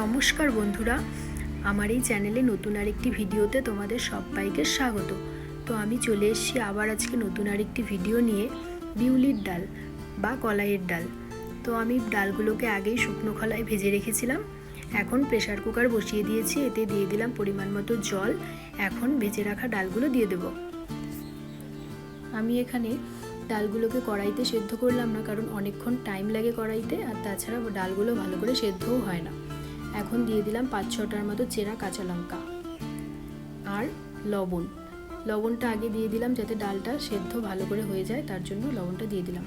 নমস্কার বন্ধুরা, আমার এই চ্যানেলে নতুন আরেকটি ভিডিওতে তোমাদের সবাইকে স্বাগত। তো আমি চলে এসেছি আবার আজকে নতুন আরেকটি ভিডিও নিয়ে, বিউলির ডাল বা কলাইয়ের ডাল। তো আমি ডালগুলোকে আগেই শুকনো খলায় ভেজে রেখেছিলাম, এখন প্রেসার কুকার বসিয়ে দিয়েছি, এতে দিয়ে দিলাম পরিমাণ মতো জল, এখন ভেজে রাখা ডালগুলো দিয়ে দেবো। আমি এখানে ডালগুলোকে কড়াইতে সেদ্ধ করলাম না, কারণ অনেকক্ষণ টাইম লাগে কড়াইতে, আর তাছাড়া ডালগুলো ভালো করে সেদ্ধও হয় না। এখন দিয়ে দিলাম পাঁচ ছটার মতো চেরা কাঁচা লঙ্কা আর লবণ। লবণটা আগে দিয়ে দিলাম যাতে ডালটা সেদ্ধ ভালো করে হয়ে যায়, তার জন্য লবণটা দিয়ে দিলাম।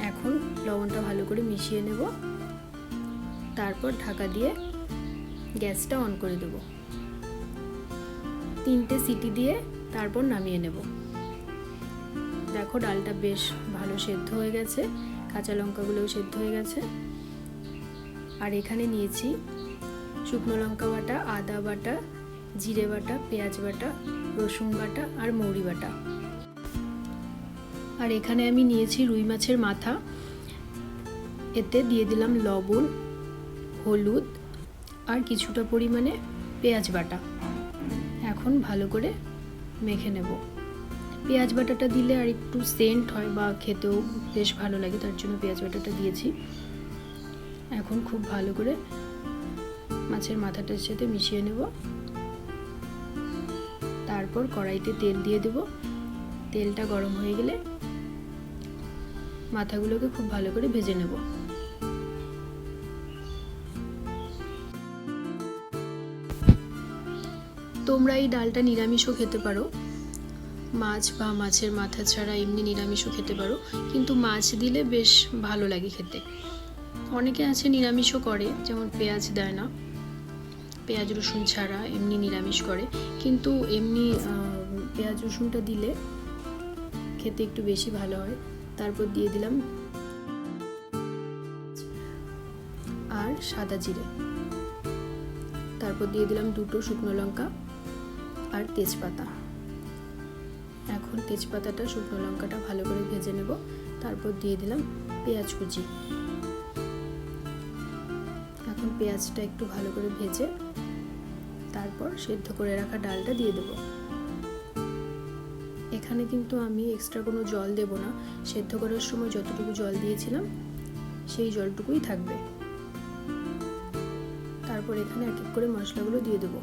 এখন লবণটা ভালো করে মিশিয়ে নেব। তারপর ঢাকা দিয়ে গ্যাসটা অন করে দেব। তিনটে সিটি দিয়ে তারপর নামিয়ে নেব। দেখো ডালটা বেশ ভালো সেদ্ধ হয়ে গেছে, কাঁচা লঙ্কাগুলোও সেদ্ধ হয়ে গেছে। আর এখানে নিয়েছি শুকনো লঙ্কা বাটা, আদা বাটা, জিরে বাটা, পেঁয়াজ বাটা, রসুন বাটা আর মৌরি বাটা। আর এখানে আমি নিয়েছি রুই মাছের মাথা। এতে দিয়ে দিলাম লবণ, হলুদ আর কিছুটা পরিমাণে পেঁয়াজ বাটা। এখন ভালো করে মেখে নেব। পেঁয়াজ বাটাটা দিলে আর একটু সেন্ট হয় বা খেতেও বেশ ভালো লাগে, তার জন্য পেঁয়াজ বাটাটা দিয়েছি। এখন খুব ভালো করে মাছের মাথাটার সাথে মিশিয়ে নেব। তারপর কড়াইতে তেল দিয়ে দেব। তেলটা গরম হয়ে গেলে মাথাগুলোকে খুব ভালো করে ভেজে নেব। তোমরা এই ডালটা নিরামিষও খেতে পারো। মাছ বা মাছের মাথা ছাড়া এমনি নিরামিষও খেতে পারো। কিন্তু মাছ দিলে বেশ ভালো লাগে খেতে। অনেকে আছে নিরামিষও করে, যেমন পেঁয়াজ দেয় না। পেঁয়াজ, রসুন ছাড়া এমনি নিরামিষ করে। কিন্তু এমনি পেঁয়াজ, রসুনটা দিলে খেতে একটু বেশি ভালো হয়। তারপর দিয়ে দিলাম আর সাদা জিরে। তারপর দিয়ে দিলাম দুটো শুকনো লঙ্কা আর তেজপাতা। এখন তেজপাতাটা, শুকনো লঙ্কাটা ভালো করে ভেজে নেব। তারপর দিয়ে দিলাম পেঁয়াজ কুচি। পেঁয়াজটা একটু ভালো করে ভেজে তারপর সেদ্ধ করে রাখা ডালটা দিয়ে দেব। এখানে কিন্তু আমি এক্সট্রা কোনো জল দেব না। সেদ্ধ করার সময় যতটুকু জল দিয়েছিলাম, সেই জলটুকুই থাকবে। তারপর এখানে এক এক করে মশলাগুলো দিয়ে দেবো।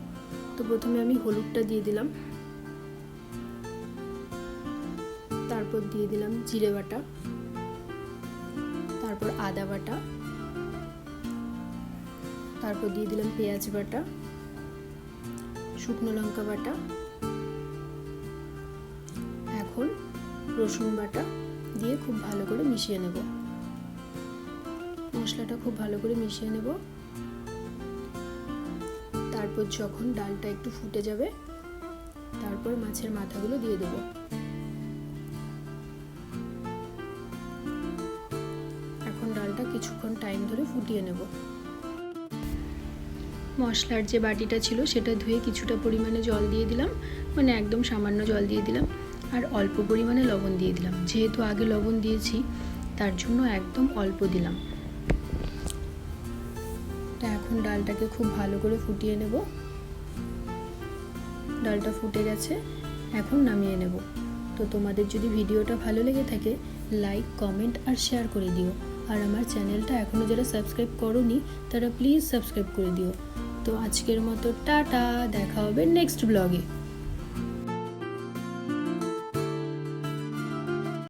তো প্রথমে আমি হলুদটা দিয়ে দিলাম। তারপর দিয়ে দিলাম জিরে বাটা। তারপর আদা বাটা। তারপর দিয়ে দিলাম পেঁয়াজ বাটা, শুকনো লঙ্কা বাটা, এখন রসুন বাটা দিয়ে খুব ভালো করে মিশিয়ে নেব। মশলাটা খুব ভালো করে মিশিয়ে নেব। তারপর যখন ডালটা একটু ফুটে যাবে, তারপর মাছের মাথাগুলো দিয়ে দেবো। এখন ডালটা কিছুক্ষণ টাইম ধরে ফুটিয়ে নেব। মশলার যে বাটিটা ছিল সেটা ধুয়ে কিছুটা পরিমাণে জল দিয়ে দিলাম মানে একদম সামান্য জল দিয়ে দিলাম, আর অল্প পরিমাণে লবণ দিয়ে দিলাম। যেহেতু আগে লবণ দিয়েছি, তার জন্য একদম অল্প দিলাম। তা এখন ডালটাকে খুব ভালো করে ফুটিয়ে নেব। ডালটা ফুটে গেছে, এখন নামিয়ে নেব। তো তোমাদের যদি ভিডিওটা ভালো লেগে থাকে, লাইক, কমেন্ট আর শেয়ার করে দিও। আর আমার চ্যানেলটা এখনও যারা সাবস্ক্রাইব করনি, তারা প্লিজ সাবস্ক্রাইব করে দিও। তো আজকের মতো টাটা দেখা হবে নেক্সট ব্লগে